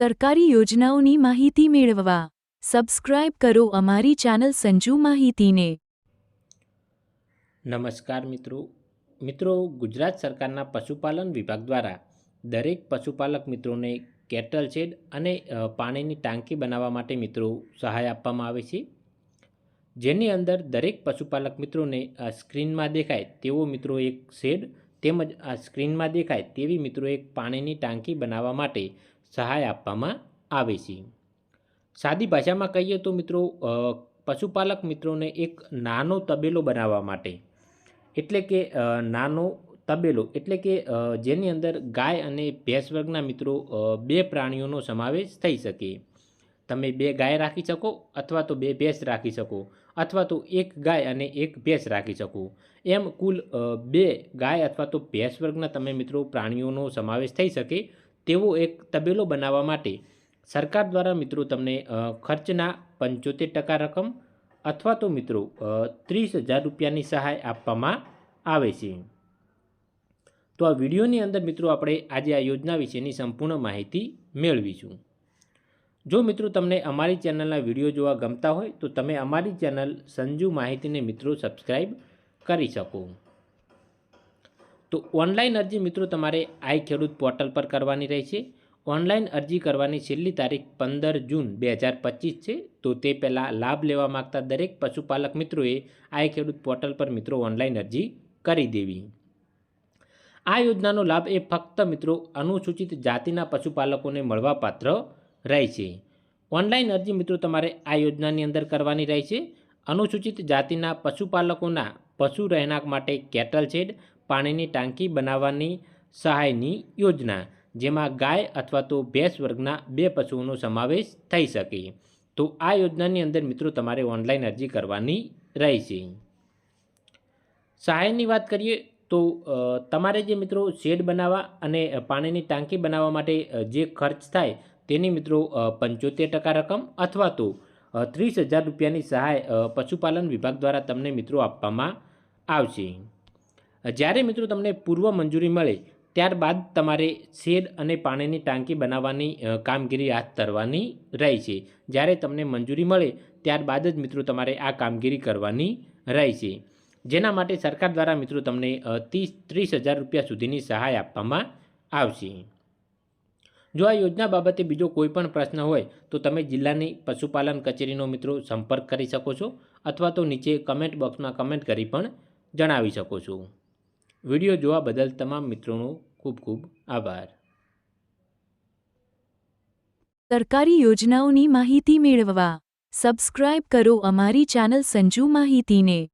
સરકારી યોજનાઓની માહિતી મેળવવા. સબસ્ક્રાઇબ કરો અમારી ચેનલ સંજુ માહિતીને. નમસ્કાર મિત્રો. મિત્રો, ગુજરાત સરકારના પશુપાલન વિભાગ દ્વારા દરેક પશુપાલક મિત્રોને કેટલ શેડ અને પાણીની ટાંકી બનાવવા માટે મિત્રો સહાય આપવામાં આવે છે. જેની અંદર દરેક પશુપાલક મિત્રોને સ્ક્રીનમાં દેખાય તેવો મિત્રો એક શેડ તેમજ આ સ્ક્રીનમાં દેખાય તેવી મિત્રો એક પાણીની ટાંકી બનાવવા માટે સહાય આપવામાં આવે છે. સાદી ભાષામાં કહીએ તો મિત્રો પશુપાલક મિત્રોને એક નાનો તબેલો બનાવવા માટે. એટલે કે નાનો તબેલો એટલે કે જેની અંદર ગાય અને ભેંસ વર્ગના મિત્રો બે પ્રાણીઓનો સમાવેશ થઈ શકે. તમે બે ગાય રાખી શકો અથવા તો બે ભેંસ રાખી શકો અથવા તો એક ગાય અને એક ભેંસ રાખી શકો. એમ કુલ બે ગાય અથવા તો ભેંસ વર્ગના તમે મિત્રો પ્રાણીઓનો સમાવેશ થઈ શકે તેવો એક તબેલો બનાવવા માટે સરકાર દ્વારા મિત્રો તમને ખર્ચના પંચોતેર ટકા રકમ અથવા તો મિત્રો ત્રીસ હજાર રૂપિયાની સહાય આપવામાં આવે છે. તો આ વિડીયોની અંદર મિત્રો આપણે આજે આ યોજના વિશેની સંપૂર્ણ માહિતી મેળવીશું. જો મિત્રો તમને અમારી ચેનલના વીડિયો જોવા ગમતા હોય, તો તમે અમારી ચેનલ સંજુ માહિતીને મિત્રો સબસ્ક્રાઈબ કરી શકો. તો ઓનલાઈન અરજી મિત્રો તમારે આઈ ખેડૂત પોર્ટલ પર કરવાની રહેશે. ઓનલાઈન અરજી કરવાની છેલ્લી તારીખ પંદર જૂન બે હજાર પચીસ છે. તો તે પહેલાં લાભ લેવા માગતા દરેક પશુપાલક મિત્રોએ આઈ ખેડૂત પોર્ટલ પર મિત્રો ઓનલાઈન અરજી કરી દેવી. આ યોજનાનો લાભ એ ફક્ત મિત્રો અનુસૂચિત જાતિના પશુપાલકોને મળવાપાત્ર રહે છે. ઓનલાઈન અરજી મિત્રો તમારે આ યોજનાની અંદર કરવાની રહેશે અનુસૂચિત જાતિના પશુપાલકોના પશુ રહેણાંક માટે કેટલ શેડ, પાણીની ટાંકી બનાવવાની સહાયની યોજના, જેમાં ગાય અથવા તો ભેંસ વર્ગના બે પશુઓનો સમાવેશ થઈ શકે. તો આ યોજનાની અંદર મિત્રો તમારે ઓનલાઈન અરજી કરવાની રહેશે સહાયની વાત કરીએ તો તમારે જે મિત્રો શેડ બનાવવા અને પાણીની ટાંકી બનાવવા માટે જે ખર્ચ થાય તેની મિત્રો પંચોતેર ટકા રકમ અથવા તો ત્રીસ હજાર રૂપિયાની સહાય પશુપાલન વિભાગ દ્વારા તમને મિત્રો આપવામાં આવશે. જ્યારે મિત્રો તમને પૂર્વ મંજૂરી મળે, ત્યારબાદ તમારે શેડ અને પાણીની ટાંકી બનાવવાની કામગીરી હાથ ધરવાની રહે છે. જ્યારે તમને મંજૂરી મળે, ત્યારબાદ જ મિત્રો તમારે આ કામગીરી કરવાની રહેશે જેના માટે સરકાર દ્વારા મિત્રો તમને ત્રીસ ત્રીસ હજાર રૂપિયા સુધીની સહાય આપવામાં આવશે. જો આ યોજના બાબતે બીજો કોઈ પણ પ્રશ્ન હોય, તો તમે જિલ્લાની પશુપાલન કચેરીનો મિત્રો સંપર્ક કરી શકો છો, અથવા તો નીચે કમેન્ટ બોક્સમાં કમેન્ટ કરી પણ જણાવી શકો છો. વીડિયો જોવા બદલ તમામ મિત્રોનો ખૂબ ખૂબ આભાર. સરકારી યોજનાઓની માહિતી મેળવવા સબસ્ક્રાઇબ કરો અમારી ચેનલ સંજુ માહિતીને.